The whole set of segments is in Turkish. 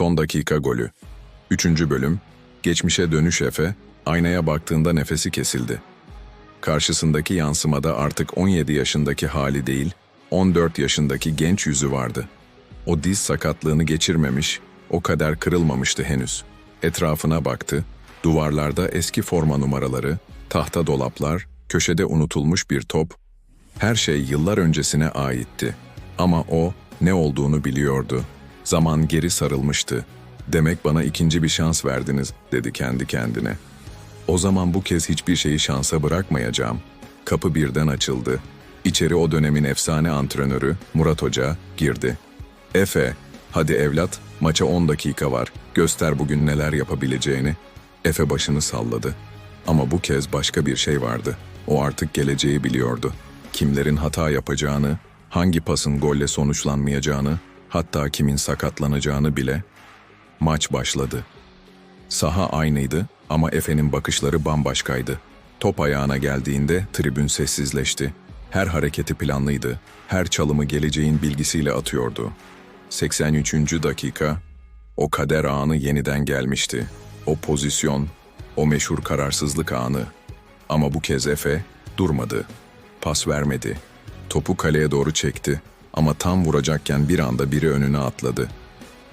Son dakika golü. Üçüncü bölüm. Geçmişe dönüş Efe, aynaya baktığında nefesi kesildi. Karşısındaki yansımada artık 17 yaşındaki hali değil, 14 yaşındaki genç yüzü vardı. O diz sakatlığını geçirmemiş, o kadar kırılmamıştı henüz. Etrafına baktı, duvarlarda eski forma numaraları, tahta dolaplar, köşede unutulmuş bir top, her şey yıllar öncesine aitti. Ama o ne olduğunu biliyordu. Zaman geri sarılmıştı. Demek bana ikinci bir şans verdiniz, dedi kendi kendine. O zaman bu kez hiçbir şeyi şansa bırakmayacağım. Kapı birden açıldı. İçeri o dönemin efsane antrenörü Murat Hoca girdi. Efe, hadi evlat, maça 10 dakika var. Göster bugün neler yapabileceğini. Efe başını salladı. Ama bu kez başka bir şey vardı. O artık geleceği biliyordu. Kimlerin hata yapacağını, hangi pasın golle sonuçlanmayacağını, hatta kimin sakatlanacağını bile. Maç başladı. Saha aynıydı ama Efe'nin bakışları bambaşkaydı. Top ayağına geldiğinde tribün sessizleşti. Her hareketi planlıydı. Her çalımı geleceğin bilgisiyle atıyordu. 83. dakika, o kader anı yeniden gelmişti. O pozisyon, o meşhur kararsızlık anı. Ama bu kez Efe durmadı. Pas vermedi. Topu kaleye doğru çekti. Ama tam vuracakken bir anda biri önüne atladı.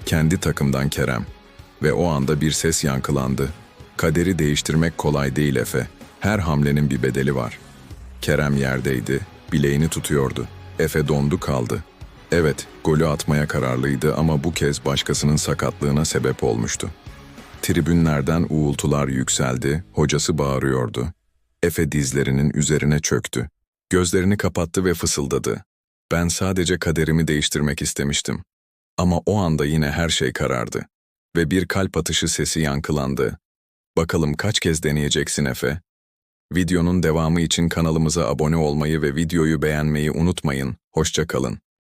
Kendi takımdan Kerem. Ve o anda bir ses yankılandı. Kaderi değiştirmek kolay değil Efe. Her hamlenin bir bedeli var. Kerem yerdeydi, bileğini tutuyordu. Efe dondu kaldı. Evet, golü atmaya kararlıydı ama bu kez başkasının sakatlığına sebep olmuştu. Tribünlerden uğultular yükseldi, hocası bağırıyordu. Efe dizlerinin üzerine çöktü. Gözlerini kapattı ve fısıldadı. Ben sadece kaderimi değiştirmek istemiştim. Ama o anda yine her şey karardı. Ve bir kalp atışı sesi yankılandı. Bakalım kaç kez deneyeceksin Efe? Videonun devamı için kanalımıza abone olmayı ve videoyu beğenmeyi unutmayın. Hoşça kalın.